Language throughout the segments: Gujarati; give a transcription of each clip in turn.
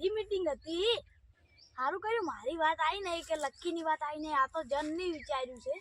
મારી મીટિંગ હતી. સારું કર્યું, મારી વાત આવી નહીં કે લક્કીની વાત આવી નહીં, આ તો જનની વિચાર્યું છે.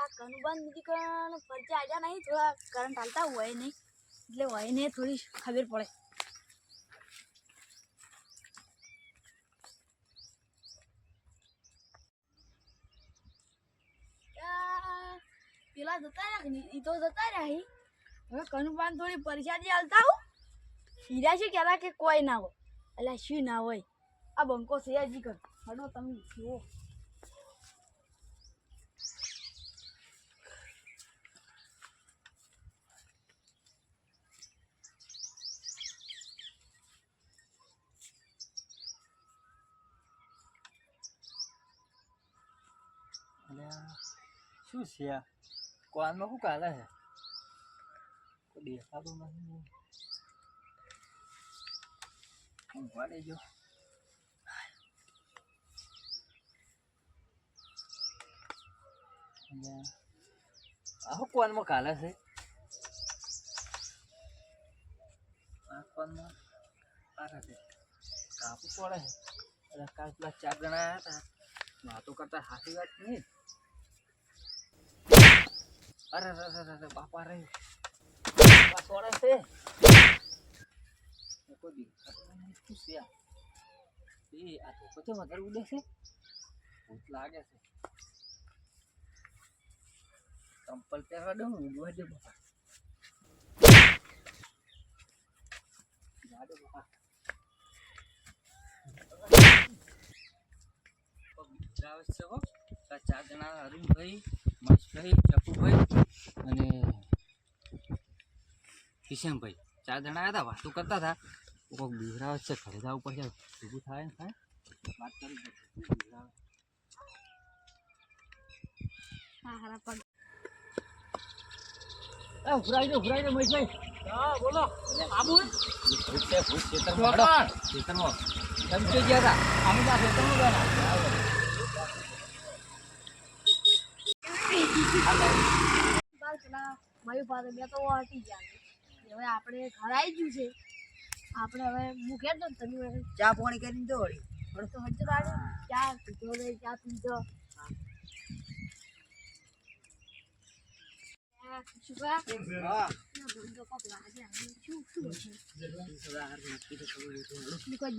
આ કનુબંધ નીકળ ફરજે આવ્યા નહીં, થોડા કરંટ હાલતા હોય નહીં, એટલે હોય ને થોડી ખબર પડે. પેલા જતા રહ્યા ઈ તો જતા રહ્યા. હવે કનુબાન થોડી પરેશાની હાલતા હું. હીરા છે કહેતા કે કોઈ ના હોય? એટલે શું ના હોય આ બંકો છે હજી કર હડો તમે જુઓ અલ્યા, શું છે આ કોનમાં શું કાલે છે કોઈ દેખાતું નથી ઊંઘવા દેજો અલ્યા, આ શું કોનમાં કાલે છે આ કોનમાં કાલે છે કાપું પડે એટલે કાલ પેલા ચાર જણા આવ્યા હતા વાતો કરતા હાથી વાત નહીં અરે અરે અરે અરે બાપા રે બાપા સોળે છે કોઈ નહીં. શું? એ, આ તો પછી વધારે ઉડે લાગે છે. ચંપલ પહેરવા છે હો. ચાર જણા અરુણભાઈ, મહેશભાઈ ચપુભાઈ અને કિશનભાઈ. ચાર જણા આવ્યા હતા, વાતો કરતા હતા. કોઈક બિહરાવે છે ઘરે જવું પડશે ઊભું થાય ને થાય વાત કરી દે. બિહરાવે? હા હારા પગ. એ ઉભરાઈ દો ઉભરાઈ દો મહેશભાઈ. હા બોલો. આબુ ભૂત છે ભૂત ખેતરમાં. ખેતરમાં તમે ક્યાં ગયા હતા? અમે તો ખેતરમાં ગયા હતા. બાર પાસે બે તો હતી ગયા. હવે આપણે ઘર આવી ગયું છે. આપણે હવે હું તો તમે હવે ચા પાણી કરીને દો વળી. પણ તો હજુ કાઢો. ચા પીધો રે ચા પીધો.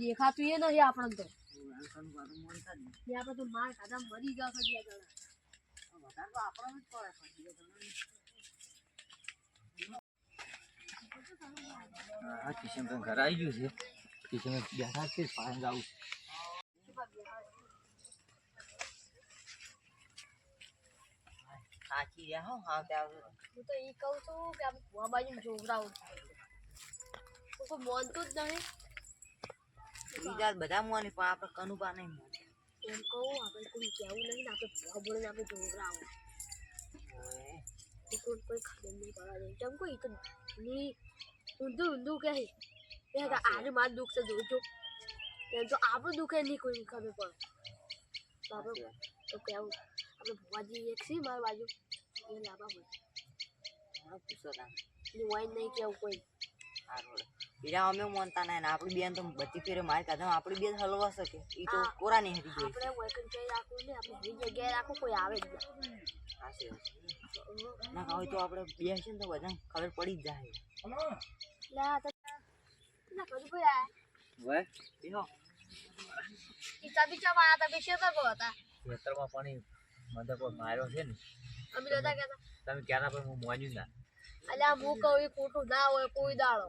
દેખાતું એ નથી આપણને તો. આપણે તો માર ખાધા મરી જાવ બે જણા. હા કિશનભાઈ ઘર આવી ગયું છે. કિશનભાઈ બેઠા છે પાણી જાવું સાચી રહ્યા હો હા ત્યાં હું તો એ કહું છું કે આપણે ભુવા બાજુ જોવડાવું તો માનતું જ નહીં. બીજા બધા મોની પણ આપણે કનુબા નહીં મોને. એમ કહું આપણે કોઈ કહેવું નહીં આપણે ભુવા બોલીને આપણે જોવડાવું ઓય. તો કોઈ ખબર નહીં પડવા દે કેમ કોઈ તો ની ઊંધું ઊંધું કહે. એ કે આજે મારું દુઃખ છે જોજો. એમ તો આપણું દુઃખ નહીં કોઈ ખબર પડે. તો આપણે તો કહેવું આપણે ભુવાજી એક છે મારી બાજુ. એ લાવવા હોય. પૂછો વાઈન નહીં કેવું કોઈ. હારું. બીજા અમે મનતા નહીં આપણી બેન તો બધી ફેરે મારી કાઢે. આપણી બેન હલવા શકે. એ તો. કોરા નહીં હરી ગઈ આપણે વૈકન કઈ રાખવું નહીં. આપણે એવી જગ્યાએ રાખવું કોઈ આવે જ છે. ના ખાવ તો આપણે બેસીએ ને તો બધા ખબર પડી જ જાય. લા તો ના કરું કોઈ વે હવે? પીનો ઈ ચાબી ચા મારા તા બેસે તો હતા. ખેતરમાં પાણી મને પર માર્યો છે ને? અમે તો હતા કહેતા તમે ક્યારે પર હું મોન્યું ના. અલ્યા હું કહું એ ખોટું ના હોય કોઈ દાડો.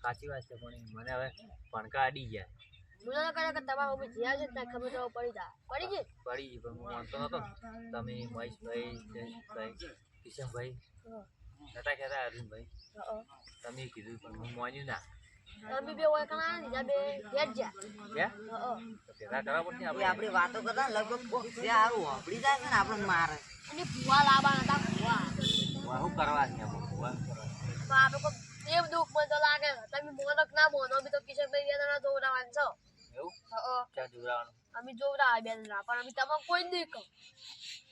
સાચી વાત છે પણ મને હવે પણકા અડી ગયા. તો કરે કે તમારા મમ્મી જ્યાં છે ત્યાં ખબર તો પડી જા. પડી ગઈ? પડી ગઈ પણ હું માનતો નતો. ને. તમે મહેશભાઈ જયેશભાઈ કિશનભાઈ નતા કહેતા અરવિંદભાઈ. હં. તમે કીધું પણ હું માન્યું ના. તમે બે કણા બીજા બે ઘેર જા. તો ભેગા કરવા પડશે એ આપણે આપણી વાતો કરતા લગભગ કોક જે સારું વાપરી જાય છે ને આપણે મારે. અને ભૂવા લાવવાના હતા ભૂવા. હવે શું કરવા છે આપણે તો કોઈ દેવ દુઃખ મને તો લાગે તમે મોનક ના મોનો બી તો કિશનભાઈ બે જણા જોવડાવાન છો. એવું? ક્યાં જોડાવાનું અમે જોવડાવે બે જણા પણ અમે તમે કોઈ નહીં કહો.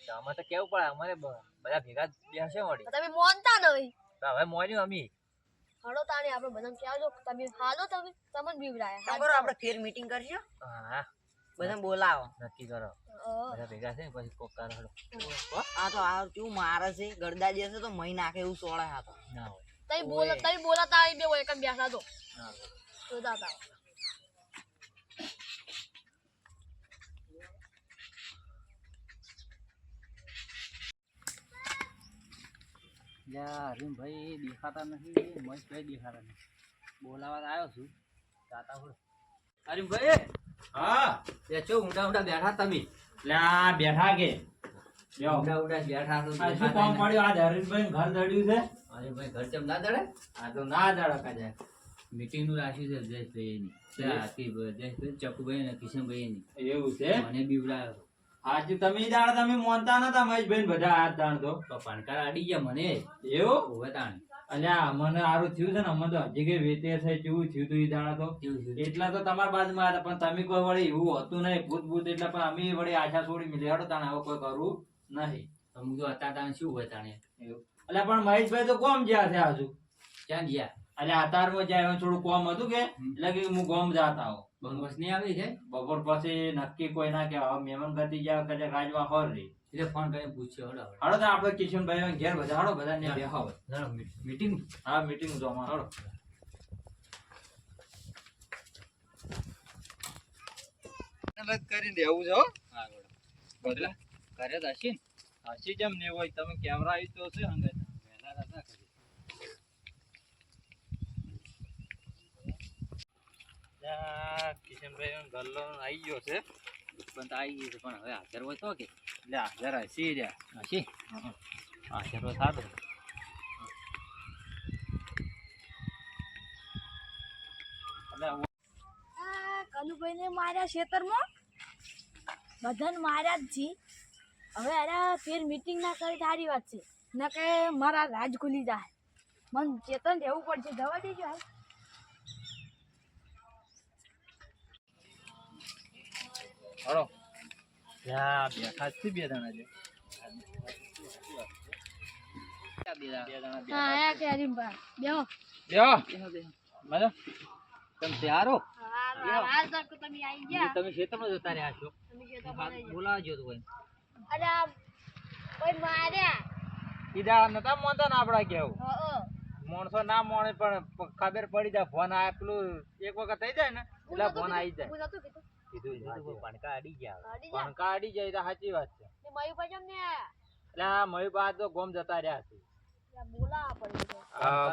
તો અમે તો કેવું પડે? અમારે બધા ભેગા બેસે વળી. તમે મોનતા નહીં. હવે મોન્યું અમે. હળો તાણી આપણે બધાને કહેજો કે તમે હાલો તમે તમને બીવડાયા. કામ આપણે ફેર મીટિંગ કરશું હા. બધાને બોલાવો. નક્કી કરો. બધા ભેગા છે પછી કોક કાર હળો આ તો આ કેવું મારે છે? ગરદા જશે તો મહી નાખે એવું સોળે હતો તો ના હોય. તઈ બોલા તઈ બોલા તાણી બે હોય બેસાતો તો જોતા તા હરીમભાઈ દેખાતા નથી મહેશભાઈ દેખાતા નથી. બોલાવા આવ્યો છું. જાતા હોય. હરીમભાઈ હા. ઊંડા ઊંડા બેઠા તમે? આ બેઠા કે. ઊંડા ઊંડા બેઠા તો શું કામ પડ્યું? આજ હરીશભાઈ ઘર દડ્યું છે? હરીમભાઈ ઘર ચમ ના દડે? આ તો ના દડે કાજે મીટિંગનું રાખ્યું છે જયેશભાઈ ની જયેશભાઈ ચકુભાઈ ને કિશનભાઈ ની એવું છે? મને બીવડાયો આજે તમે દાડ તમે મોનતા નતા મહેશભાઈ બધા હાથ દાણ તો તો પાણકાર આડી ગયા મને. એવું? ઓવે તાણ અલ્યા મને સારું થયું છે ને અમને તો હજી કઈ વેતે છે કેવું થયું તું એ દાડા તો? એટલા તો તમારા બાજુમાં હતા પણ તમે કોઈ વળી એવું હતું નહીં ભૂત ભૂત એટલે પણ અમે વળી આશા છોડી મિલી હેડો તાણે હવે કોઈ કરવું નહીં. અમુક જો હતા તાણે શું હોય તાણે એટલે પણ મહેશભાઈ તો કોમ જ્યાં છે આજુ ક્યાં ગયા? અલ્યા અતારમાં જાય થોડું કોમ હતું કે એટલે કે હું ગોમ જાતા આવું બંગોસ નહીં આવી છે? બપોર પછી નક્કી કોઈ ના કે હવે મહેમાન ગતિ ગયા કદાચ રાજવા હોર રહી. એટલે ફોન કરીને પૂછ્યો હડો હડો તો આપણે કિશનભાઈ ઘેર બધા હડો બધા ને. બેહો મીટિંગ હા મીટિંગ જોવા હાલો કરીને દેવું છે બધા ઘરે જ હશે જેમ ને હોય તમે કેમેરા આવી તો છે હંગે વહેલા હતા ઘરે. કિશનભાઈ ગલ્લો આવી ગયો છે. પણ તો આવી ગઈ છે પણ હવે હાજર હોય તો કે. એટલે હાજર હસી રહ્યા. હશે હાજર હોય સારું એટલે આ માર્યા ખેતરમાં બધાને માર્યા જ છી. હવે અરે ફેર મીટિંગ ના કરી સારી વાત છે. ન કે મારા રાજ ખુલી જાય. મન ચેતન રહેવું પડશે. દવા દેજો હાલ. હળો ત્યાં બેઠા છે બે જણા છે બે જણા હા આયા કે બેહો. બેહો. મજા? તમે તૈયારો હાલ તક તમે આવી ગયા. તમે ખેતરમાં જતા રહ્યા છો. બોલાવજો તો કોઈ અરે કોઈ માર્યા? કીધા નતા મોનતા ને આપડા કેવું. માણસો ના મોણે પણ ખબર પડી જાય ફોન આ પેલું એક વખત થઈ જાય ને એટલે ફોન આવી જાય. કીધું. પણકા. અડી ગયા અડી જા. પણ કાઢી જાય તો સાચી વાત છે. ને મયુભાઈ ને એટલે આ મયુબા તો ગોમ જતા રહ્યા છે.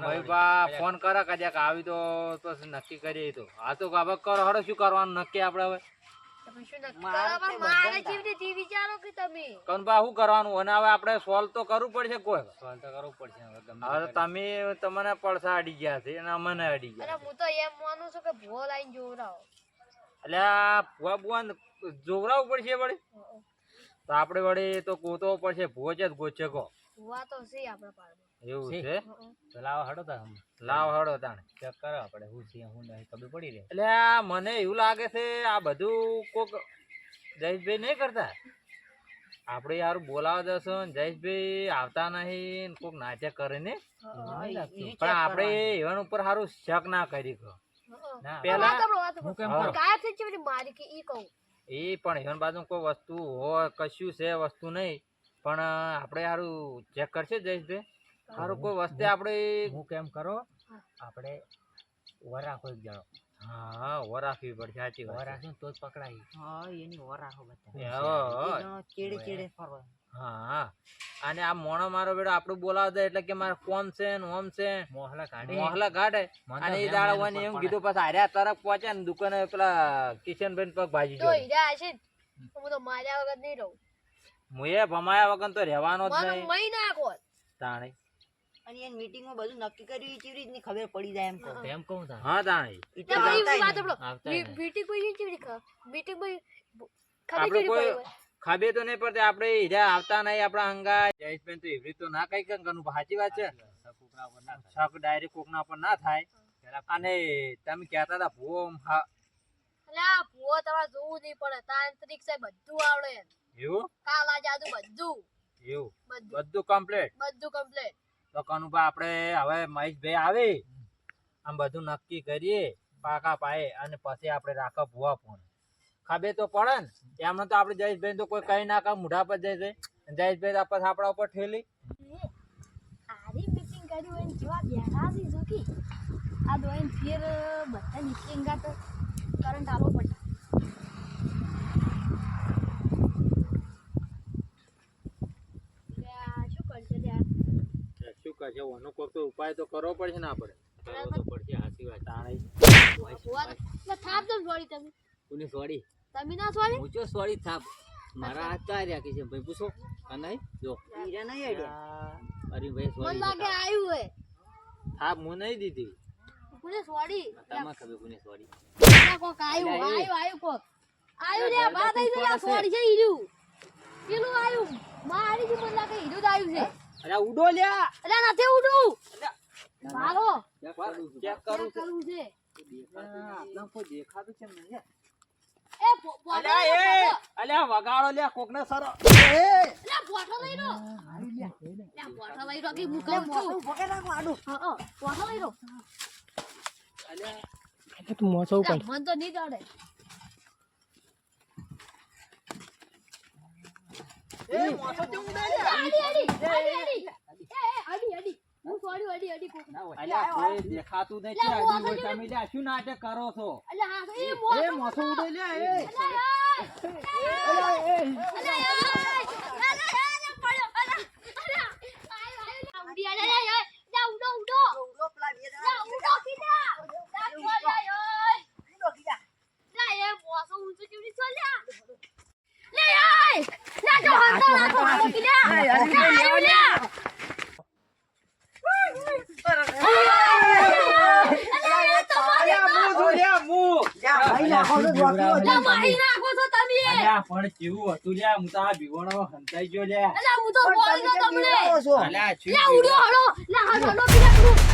મયુબા ફોન કરે કદાચ આવી તો પછી નક્કી કરીએ તો. આ તો હવે કરો હડો શું કરવાનું? નક્કી આપણે હવે? તમે શું નક્કી મારે કરો? તે પણ મારે બધાને જેવી રીતે વિચારો કે તમે? કનબા શું કરવાનું? અને હવે આપણે સોલ્વ તો કરવું પડશે કોઈ સોલ્વ તો કરવું પડશે હવે ગમે હવે તો તમે તમને પડસા અડી ગયા છે અને અમને અડી ગયા હું તો એમ માનું છું કે ભોલ લાઈન જોવડાવો. એટલે ભુવા બુવા જોવરાવું પડશે વળી. તો આપણે વળી તો ગોતવો પડશે ભુવો જ ગોચે કો ભુવા તો છે આપણા પાડમાં. એવું છે. છે? ચલાવો હડો તા લાવ હળો તાણે ચેક કરો આપણે હું છે હું નહીં ખબર પડી રહે. એટલે મને એવું લાગે છે આ બધું કોક જયેશભાઈ નહીં કરતા? આપણે યાર બોલાવા જશો જયેશભાઈ આવતા નહીં ને કોક નાટક કરે ને? પણ આપણે એવન ઉપર સારું શક ના કરી પેલા. હું કેમ કરું? ગાયબ થઈ છે બધી મારી કે ઈ કહું. એ પણ એવન બાજુ કોઈ વસ્તુ હોય કશું છે વસ્તુ નહીં. પણ આપણે સારું ચેક કરશે જયેશભાઈ. સારું કોઈ વસ્તુ આપણે હું કેમ કરો? આપણે વર રાખો એક જણો. હા વરાખવી રાખવી પડશે સાચી વરાખ રાખશું તો જ પકડાય. હા એની ઓર રાખો બધા ચેડે ચેડે ફરવા. હા. અને આ મોણો મારો બેડો આપણું બોલાવતા એટલે કે મારે કોમ છે ને ઓમ છે મોહલા કાઢે. મોહલા કાઢે. અને એ દાડા હોય ને એમ કીધું પાછા હાર્યા તરફ પહોંચે ને દુકાને પેલા કિશનભાઈ પગ ભાજી જો હીરા હશે હું તો માર્યા વગર નહીં રહું. હું ભમાયા વગર તો રહેવાનો જ નહીં. મહી નાખો તાણે. અને એ મીટિંગમાં બધું નક્કી કર્યું ચીવરી રીતની ખબર પડી જાય એમ કહો એમ કહું તા હા તાણે. એટલે ભાઈ વાત આપણો. મીટિંગ કોઈ કેવી કા મીટિંગ ભાઈ ખબર પડી ખાબે તો નહીં પડતી આપણે હીરા આવતા નહીં આપણા અંગા જયેશબેન તો એવી તો ના કઈ કઈ કરવું સાચી વાત છે. શક ડાયરેક્ટ કોકના પર ના થાય. અને તમે કહેતા હતા ભૂવો આ ભૂવો તમારે જોવું નહીં પડે. તાંત્રિક છે બધું આવડે. એવું? કાલા જાદુ બધું. એવું? બધું. બધું કમ્પ્લીટ બધું કમ્પ્લીટ તો કનુભા આપણે હવે મહેશભાઈ આવે. આમ બધું નક્કી કરીએ. પાકા પાયે. અને પછી આપણે રાખો ભૂવા ફોન ખબર તો પડે ને. એમને તો આપણે જયેશભાઈ તો કોઈ કઈ ના કામ મૂઢા પર જઈ જાય જયેશભાઈ તો પછી આપણા ઉપર ઠેલી. આરી મીટિંગ કરી હોય ને જેવા બેઠા છે જોકી આ દોઈને ફેર બધા મીટિંગ તો કરંટ આલો પડે. આ શું કરશે ઓનો કોઈક તો ઉપાય તો કરવો પડશે ને આપણે. કરવો તો પડશે સાચી વાત. તાણે તો- થાપ તમે. કોને સોડી તમે ના સોરી હું જો સોરી થાપ. મારા હાથ તો આર્યા કે છે. ભાઈ પૂછો. અને જો. હીરા નહીં આઈડિયા અરે ભાઈ મને સોડી લાગે આવ્યું હે થાપ હું નહીં દીધી. કોને સોરી તમા ખબર કોને સોરી લે કોક આવ્યું. આવ્યું આવ્યું કોક. આવ્યું લે આ બા થઈ ઘરડા સોરી છે હીરું પેલું આવ્યું મારી જે મને લાગે હીરું આવ્યું છે. અરે ઉડો લ્યા. અરે નથી ઉડું. ભાગો. ચેક ચેક કરું છું. કરું ચેક કરવું છે. આપણા કોઈ દેખાતું છે ને એ ભો- ભોટો અલ્યા એ! વગાડો લે કોક ને સરો લે ભોટો લઈ લો. લે ભોટો લઈ લો કે હું કહું છું. પકડ રાખો આડું. હા હા ભોટો લઈ લો. અલ્યા. લે, મન તો નહીં ચડે. અડી, અડી, અડી, અડી. એ, એ, અડી, અડી. હું સોરી, અડી, અડી કોક. અલ્યા કોઈ દેખાતું નથી મોસો હોય તમે લ્યા શું નાટક કરો છો અલ્યા, એ મોસો. એ લ્યા એ. અલ્યા, એ. અલ્યા, એ, પડ્યો. અલ્યા, અલ્યા. આયો, આયો, લે, ઉડી, અલ્યા, અલ્યા, અલ્યા. લે, ઉડો, ઉડો. ઉડો પેલા બે લે, જણા ઉડો, કીધા. લે, સોરી, આયો. ઉડો કીધા લે, એ મોસો ઊંચું કેવી રીતે ચાલ્યા? લે, આય. લે, જો હંતા રાખો, ઉડો, કીધા. લે, આયો, લે. અલ્યા, એ તમારી તો. જા ભાઈ નાખો તો જોકી લે, મારી નાખો છો તમે. અલ્યા પણ કેવું હતું લ્યા હું તો આ બીવણો હંતાઈ ગયો લ્યા અલ્યા, હું તો બોલી તમને. અલ્યા શું હળો. લે, હળો, હળો, બીજા કરું. આ